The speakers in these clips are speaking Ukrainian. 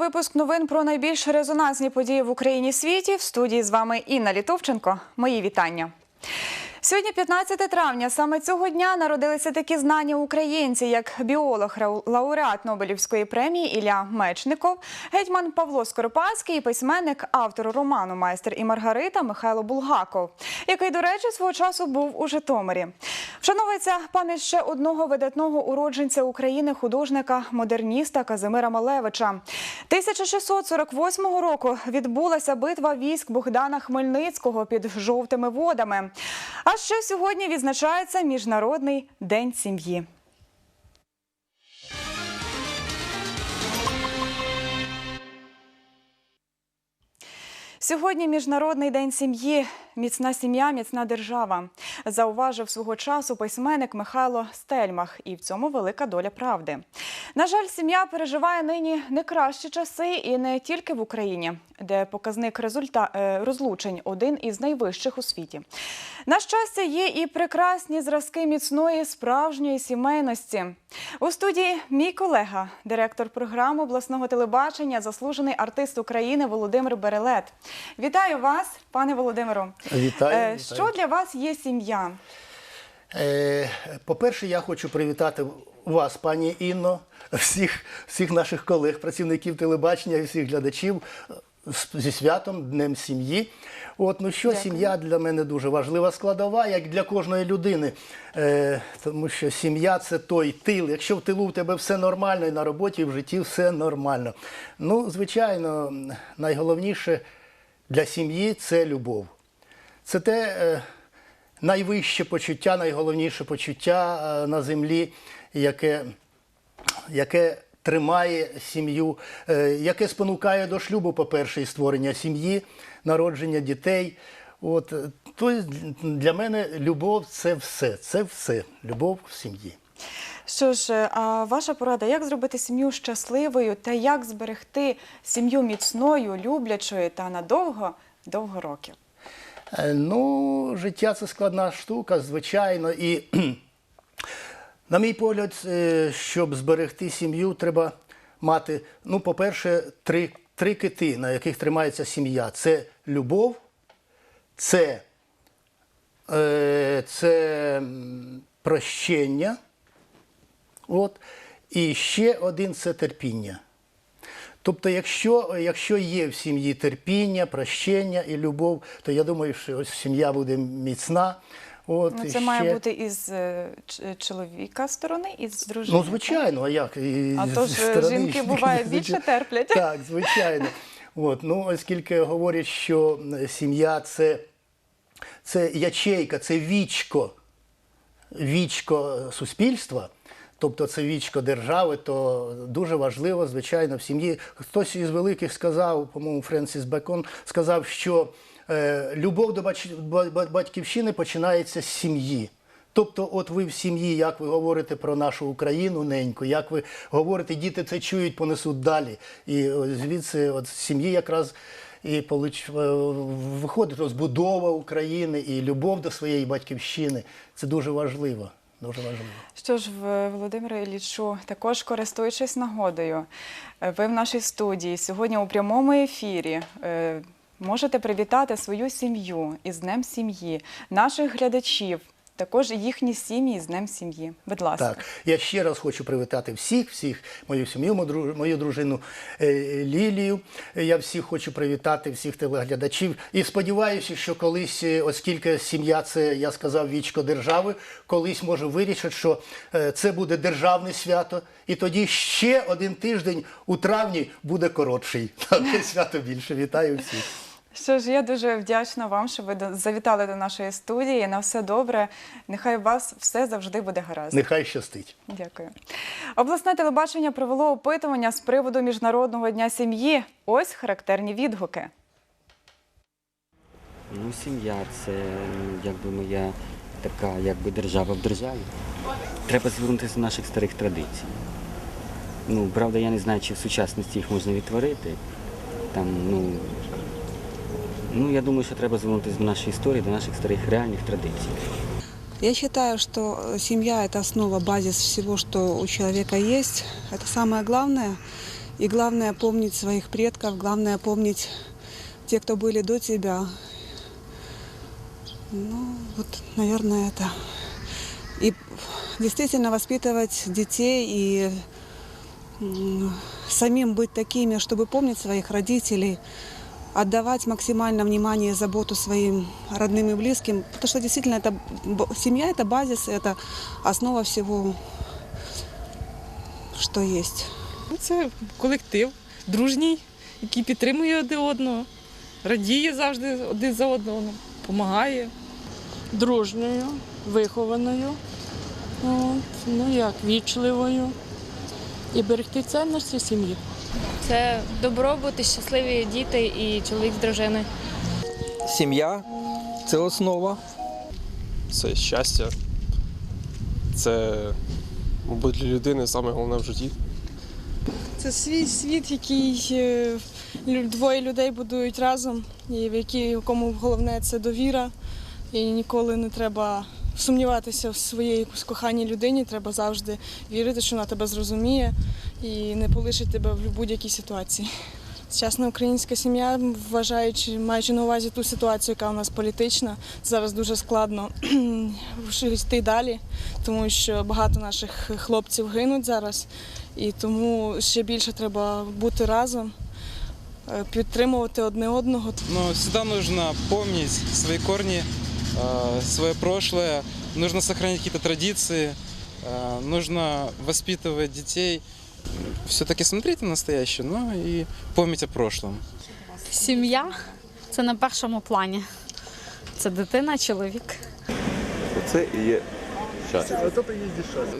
Випуск новин про найбільш резонансні події в Україні і світі. В студії з вами Інна Літовченко. Мої вітання. Сьогодні 15 травня. Саме цього дня народилися такі знані українці, як біолог, лауреат Нобелівської премії Ілля Мечников, гетьман Павло Скоропадський і письменник, автор роману Майстер і Маргарита Михайло Булгаков, який, до речі, свого часу був у Житомирі. Вшановується пам'ять ще одного видатного уродженця України, художника, модерніста Казимира Малевича. 1648 року відбулася битва військ Богдана Хмельницького під жовтими водами. А ще сьогодні відзначається Міжнародний день сім'ї. Сьогодні міжнародний день сім'ї. Міцна сім'я, міцна держава. Зауважив свого часу письменник Михайло Стельмах, і в цьому велика доля правди. На жаль, сім'я переживає нині не кращі часи, і не тільки в Україні, де показник результа... е, розлучень один із найвищих у світі. На щастя, є і прекрасні зразки міцної справжньої сімейності. У студії мій колега, директор програми обласного телебачення, заслужений артист України Володимир Берелет. Вітаю вас, пане Володимиру. Вітаю, Е, вітаю. Що для вас є сім'я? Е, По-перше, я хочу привітати вас, пані Інно, всіх, всіх наших колег, працівників телебачення і всіх глядачів зі святом, Днем сім'ї. От, ну що, сім'я для мене дуже важлива складова, як для кожної людини. Е, тому що сім'я це той тил. Якщо в тилу в тебе все нормально, і на роботі, і в житті все нормально. Ну, звичайно, найголовніше для сім'ї це любов. Це те е, найвище почуття, найголовніше почуття е, на землі, яке, яке тримає сім'ю, е, яке спонукає до шлюбу, по-перше, і створення сім'ї, народження дітей. От, то для мене любов це все. Це все. Любов в сім'ї. Що ж, е, а ваша порада, як зробити сім'ю щасливою та як зберегти сім'ю міцною, люблячою та надовго довго років? Е, Ну, життя це складна штука, звичайно. І, на мій погляд, е, щоб зберегти сім'ю, треба мати, ну, по-перше, три, три кити, на яких тримається сім'я. Це любов, це, це прощення. От, і ще один це терпіння. Тобто, якщо, якщо є в сім'ї терпіння, прощення і любов, то я думаю, що ось сім'я буде міцна. От, Ну, це має бути із е, чоловіка сторони, із дружини. Ну, звичайно, а як? І А то ж, сторони жінки бувають більше терплять. Так, звичайно. От, ну, оскільки говорять, що сім'я це, це ячейка, це вічко, вічко суспільства, тобто це вічко держави, то дуже важливо, звичайно, в сім'ї. Хтось із великих сказав, по-моєму, Френсіс Бекон сказав, що е, любов до батьківщини починається з сім'ї. Тобто, от ви в сім'ї, як ви говорите про нашу Україну неньку, як ви говорите, діти це чують, понесуть далі. І звідси, от сім'ї якраз і е, виходить розбудова України і любов до своєї батьківщини. Це дуже важливо. Дуже важливо. Що ж, Володимире Іллічу, також користуючись нагодою, е, ви в нашій студії сьогодні у прямому ефірі. е, Можете привітати свою сім'ю із Днем сім'ї, наших глядачів, також їхні сім'ї з Днем сім'ї. Будь ласка. Так, я ще раз хочу привітати всіх, всіх, мою сім'ю, мою дружину е, Лілію. Я всіх хочу привітати, всіх телеглядачів. І сподіваюся, що колись, е, оскільки сім'я це, я сказав, вічко держави, колись може вирішити, що е, це буде державне свято, і тоді ще один тиждень у травні буде коротший. Свято більше. Вітаю всіх. Що ж, я дуже вдячна вам, що ви до- завітали до нашої студії. На все добре. Нехай у вас все завжди буде гаразд. Нехай щастить. Дякую. Обласне телебачення провело опитування з приводу Міжнародного дня сім'ї. Ось характерні відгуки. Ну, сім'я це ну, якби моя така якби держава в державі. Треба звернутися до наших старих традицій. Ну, правда, я не знаю, чи в сучасності їх можна відтворити. Там, ну, ну, я думаю, що треба звернутися до нашої історії, до наших старих реальних традицій. Я считаю, что э, семья – это основа, базис всего, что у человека есть. Это самое главное. И главное помнить своих предков, главное помнить те, кто были до тебя. Ну, вот, наверное, это. И действительно воспитывать детей и м, самим быть такими, чтобы помнить своих родителей, отдавать максимально внимание и заботу своим родным и близким, потому что действительно это б- семья это базис, это основа всего, что есть. Ну, Це колектив дружній, який підтримує один одного, радіє завжди один за одного, допомагає. дружньою, вихованою, от, ну як, вічливою і берегти цінності сім'ї. Це добробут і щасливі діти і чоловік з дружиною. Сім'я це основа. це щастя. Це, мабуть, для людини саме головне в житті. Це свій світ, який е, двоє людей будують разом, і в якому головне це довіра. І ніколи не треба сумніватися в своїй коханій людині. Треба завжди вірити, що вона тебе зрозуміє і не полишить тебе в будь-якій ситуації. Сучасна українська сім'я, вважаючи, маючи на увазі ту ситуацію, яка у нас політична, зараз дуже складно йти далі, тому що багато наших хлопців гинуть зараз. І тому ще більше треба бути разом, е, підтримувати одне одного. Но всегда нужно помнить свои корни, э, свое прошлое, нужно сохранить какие-то традиции, э, нужно воспитывать детей, все-таки смотреть на настоящее, но и помнить о прошлом. Сім'я це на першому плані. Це дитина, чоловік. Це і є.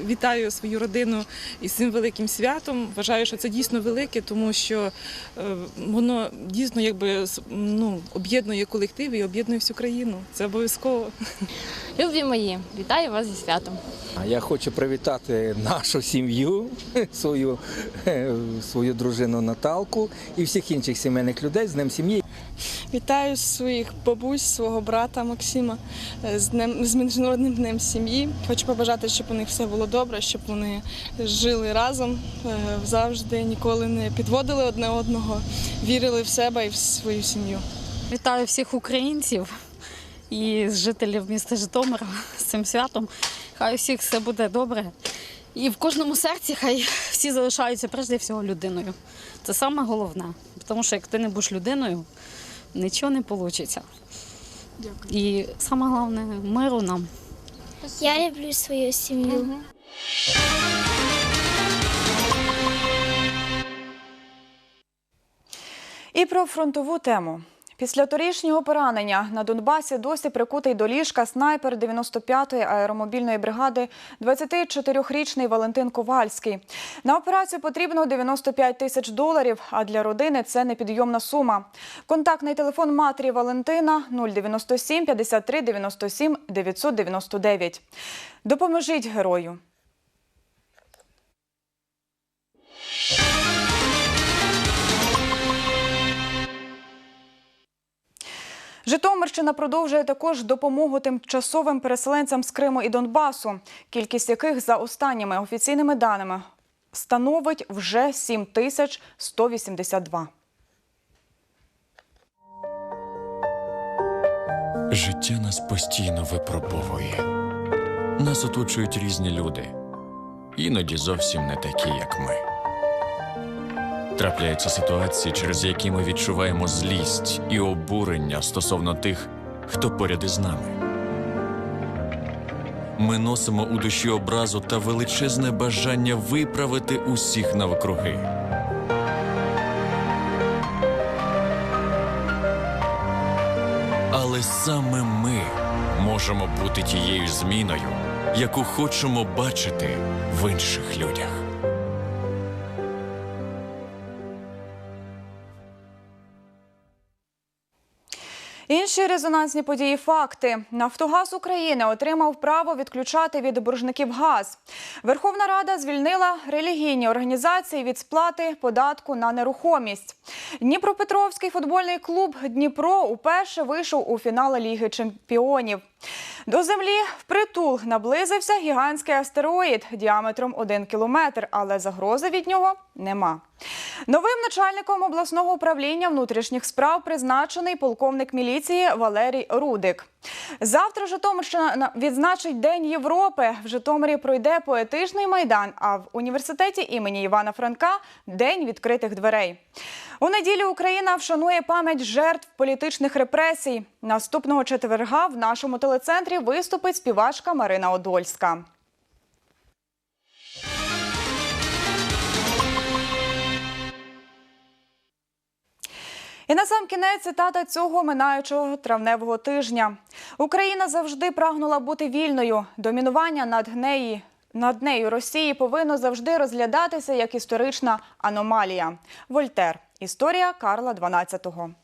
Вітаю свою родину із цим великим святом. Вважаю, що це дійсно велике, тому що е, воно дійсно якби ну, об'єднує колектив і об'єднує всю країну. Це обов'язково. Любі мої, вітаю вас зі святом. Я хочу привітати нашу сім'ю, свою, свою дружину Наталку і всіх інших сімейних людей з Днем сім'ї. Вітаю своїх бабусь, свого брата Максима е, з днем з міжнародним днем сім'ї. Хочу побажати, щоб у них все було добре, щоб вони жили разом е, завжди, ніколи не підводили одне одного, вірили в себе і в свою сім'ю. Вітаю всіх українців і жителів міста Житомира з цим святом. Хай у всіх все буде добре. І в кожному серці хай всі залишаються прежде всього людиною. Це саме головне. Тому що як ти не будеш людиною, нічого не вийде. І саме головне миру нам. Я люблю свою сім'ю. І про фронтову тему. Після торішнього поранення на Донбасі досі прикутий до ліжка снайпер 95-ї аеромобільної бригади 24-річний Валентин Ковальський. На операцію потрібно 95 тисяч доларів, а для родини це непідйомна сума. Контактний телефон матері Валентина 097 53 97 999. Допоможіть герою. Житомирщина продовжує також допомогу тимчасовим переселенцям з Криму і Донбасу, кількість яких за останніми офіційними даними становить вже 7 тисяч 182. Життя нас постійно випробовує. Нас оточують різні люди, іноді зовсім не такі, як ми. Трапляються ситуації, через які ми відчуваємо злість і обурення стосовно тих, хто поряд із нами. Ми носимо у душі образу та величезне бажання виправити усіх навкруги. Але саме ми можемо бути тією зміною, яку хочемо бачити в інших людях. Інші резонансні події факти. Нафтогаз України отримав право відключати від боржників газ. Верховна Рада звільнила релігійні організації від сплати податку на нерухомість. Дніпропетровський футбольний клуб Дніпро уперше вийшов у фінали Ліги чемпіонів. До землі впритул наблизився гігантський астероїд діаметром 1 кілометр, але загрози від нього нема. Новим начальником обласного управління внутрішніх справ призначений полковник міліції Валерій Рудик. Завтра Житомирщина відзначить День Європи. В Житомирі пройде поетичний майдан, а в університеті імені Івана Франка День відкритих дверей. У неділю Україна вшанує пам'ять жертв політичних репресій. Наступного четверга в нашому телецентрі виступить співачка Марина Одольська. І на сам кінець цитата цього минаючого травневого тижня. Україна завжди прагнула бути вільною. Домінування над неї. Над нею Росії повинно завжди розглядатися як історична аномалія. Вольтер. Історія Карла XII.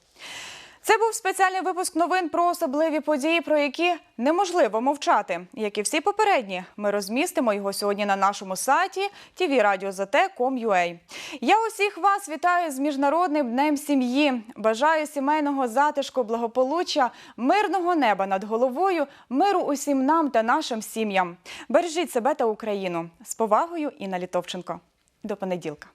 Це був спеціальний випуск новин про особливі події, про які неможливо мовчати. Як і всі попередні, ми розмістимо його сьогодні на нашому сайті tvradio.zt.com.ua. Я усіх вас вітаю з міжнародним днем сім'ї. Бажаю сімейного затишку, благополуччя, мирного неба над головою, миру усім нам та нашим сім'ям. Бережіть себе та Україну з повагою Інна Літовченко. До понеділка.